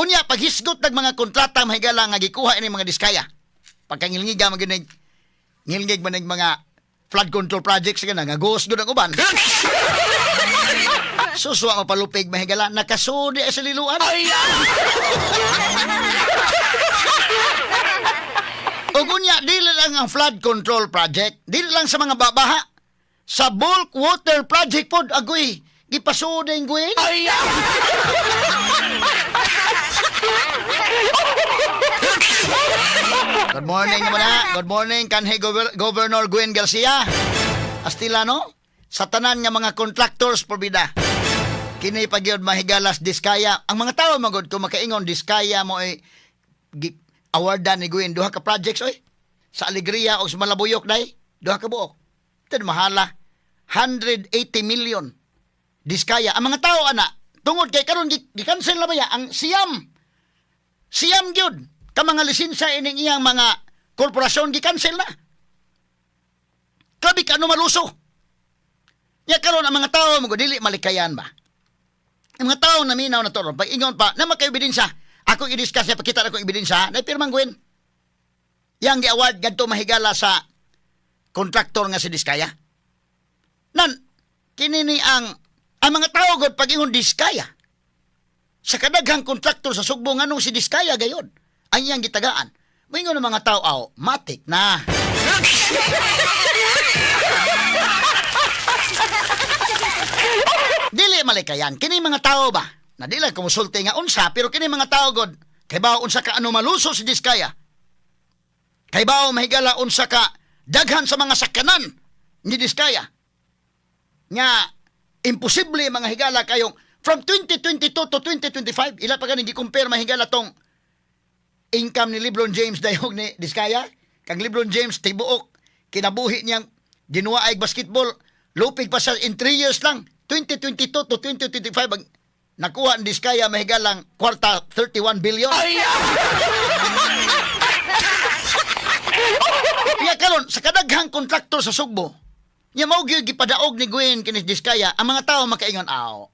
Unya paghisgot ng mga kontrata mahigala nga gikuha ini mga diskaya. Pagkangilngiga maginig ngilngig man mga flood control projects nga nga ghost gud ang uban. Suswa mapalupig mahigala nakasudi sa liluan. Ug unya dili lang ang flood control project, dili lang sa mga babaha. Sa bulk water project pod agoy gipasuding guin. Good morning naman na. Good morning kanhi Gover- Governor Gwen Garcia. Astilano, sa tanan nga mga contractors porbida. Kini pagyod mahigalas diskaya. Ang mga tao magod ko makaingon diskaya mo ay gi- awardan ni Gwen duha ka projects oy. Sa Alegria o sa Malabuyok dai, duha ka buok. Tad mahala 180 million. Diskaya ang mga tao ana tungod kay karon gi- gi-cancel na ba ya ang Siam Siyam gyud ka mga lisensya ining iyang mga korporasyon gi-cancel na. Kabi ka ano maluso. Ya karon ang mga tao mo dili malikayan ba? Ang mga tao na minaw na toron pag ingon pa na makay ebidensya. Ako i-discuss ya pakita ako ebidensya na pirmang gwen. Yang gi-award gadto mahigala sa kontraktor nga si Diskaya. Nan kini ni ang ang mga tao gud pag ingon Diskaya sa kadaghang kontraktor sa Sugbo nganong si Diskaya gayon ang iyang gitagaan. Moingon ng mga tao aw, matik na. Dili malikayan kini mga tao ba? Na dili kumusulti nga unsa pero kini mga tao god kay ba unsa ka ano maluso si Diskaya. Kay ba mahigala unsa ka daghan sa mga sakanan ni Diskaya. Nga imposible mga higala kayong from 2022 to 2025 ila pa ganing gi-compare mahigala tong income ni LeBron James dayog ni Diskaya. Kag LeBron James tibuok kinabuhi niyang ginuwa ay basketball lupig pa sa in 3 years lang. 2022 to 2025 ang nakuha ni Diskaya mahigalang kwarta 31 billion. Iya karon sa kadaghang kontraktor sa Sugbo nya mao gyud gipadaog ni Gwen kini Diskaya ang mga tao makaingon aw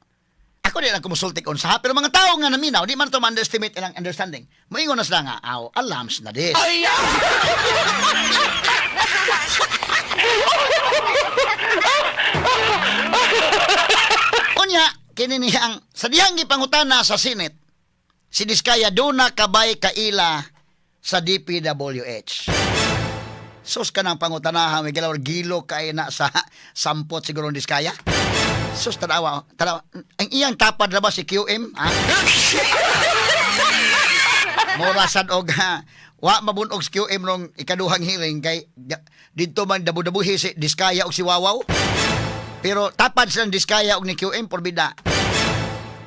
ako di lang kumusulti kon sa pero mga tao nga naminaw di man to underestimate ilang understanding moingon na sila nga aw alams na dis Unya, kini niyang sa diyang gipangutana sa Senate, si Diskaya duna kabay kaila sa DPWH. Sus ka ng pangutanahan, may gilo kay na sa sampot siguro ni Diskaya. Sus, tanawa, tanawa. Ang iyang tapad na ba si QM? Ha? Morasan og ha, wa mabunog si QM nung ikaduhang hearing kay dito man dabu-dabuhi si Diskaya og si Wawaw. Pero tapad silang Diskaya og ni QM porbida.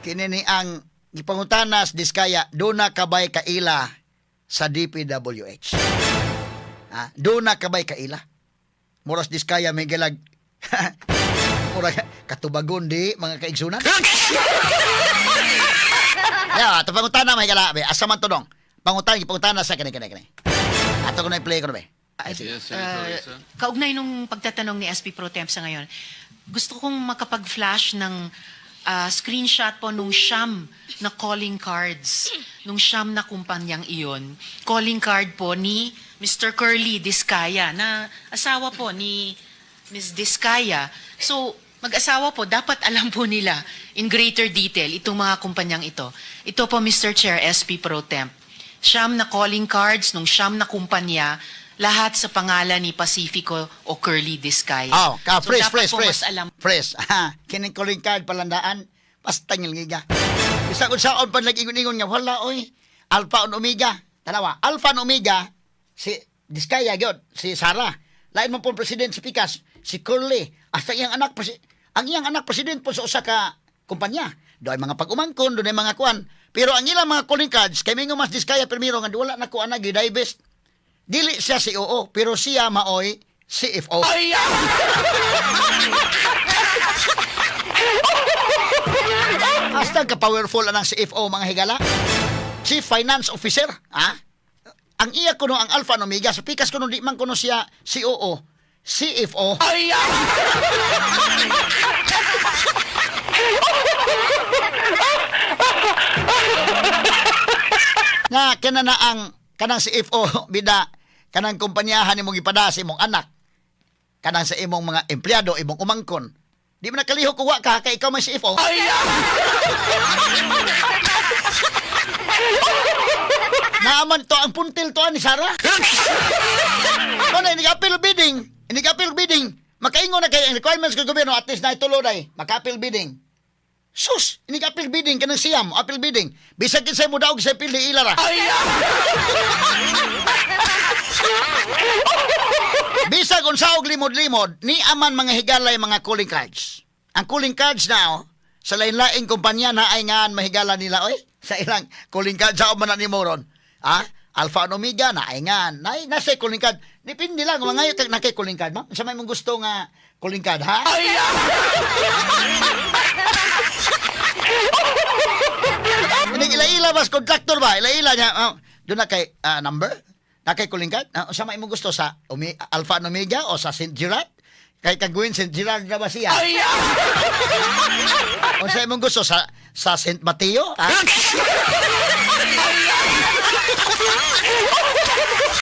Kini ni ang gipangutanas Diskaya duna kabay kaila sa DPWH. Ah, duna kabay kaila. Moras Diskaya may galag. Mura katubagon di mga kaigsunan. Ya, ato pangutana may gala be. Asa man to dong? Pangutana gipangutana sa kani kani kani. Ato ko na play ko na be. Ay. Yes, Uh, kaugnay nung pagtatanong ni SP Pro Temp sa ngayon, gusto kong makapag-flash ng ah, screenshot po nung siyam na calling cards, nung siyam na kumpanyang iyon. Calling card po ni Mr. Curly Discaya, na asawa po ni Ms. Discaya. So, mag-asawa po, dapat alam po nila in greater detail itong mga kumpanyang ito. Ito po, Mr. Chair, SP Pro Temp. Siyam na calling cards nung siyam na kumpanya, lahat sa pangalan ni Pacifico o Curly Discaya. Oh, ka So, fresh fresh fresh. alam Fresh. Ha, kining calling card palandaan. Basta ngilngiga. Isa kun saon pa nag-ingon-ingon nga wala oy. Alpha and Omega. Tanawa, Alpha and Omega si Diskaya gyud, si Sara. Lain man po president si Pikas, si Curly. Hasta iyang anak presi ang iyang anak president po sa usa ka kumpanya. Doy mga pag-umangkon, doon mga kuan. Pero ang ilang mga calling cards, kay mingo mas Diskaya primero nga wala na ko ana gidivest. Dili siya COO, pero siya maoy CFO. Hasta ka powerful anang CFO mga higala. Chief Finance Officer, ha? Ang iya kuno ang Alpha and Omega, sa pikas kuno di man kuno siya COO, CFO. nga kana na ang kanang CFO bida. Kanang kumpanyahan imong ipada sa imong anak. Kanang sa imong mga empleyado imong umangkon. Di mo nakaliho kuha ka kay ikaw may CFO Naaman to ang puntil to ni Sara. Ano ini appeal bidding? Ini appeal bidding. Makaingon na kay ang requirements ng gobyerno at least na itulo day. Maka-appeal bidding. Sus, ini appeal bidding kanang siyam, appeal bidding. Bisag kinsay mo daog sa appeal di ilara. Bisag unsa og limod-limod, ni aman mga higalay mga calling cards. Ang calling cards na oh, sa lain-laing kumpanya na ay nga mahigala nila oy sa ilang calling card sa man ni moron. Ha? Alpha and Omega na ay nga na nasa calling card. Dipindi lang mga ngayon na kay calling card, ma'am. Sa may mong gusto nga calling card, ha? Ini ila-ila mas contractor ba? Ila-ila niya. Oh, doon na kay ah, number? Na kay calling card? Ah, sa may mong gusto sa Ome- Alpha and Omega o sa St. Gerard? Kay kagawin St. Gerard na ba siya? o sa imong gusto sa sa St. Mateo?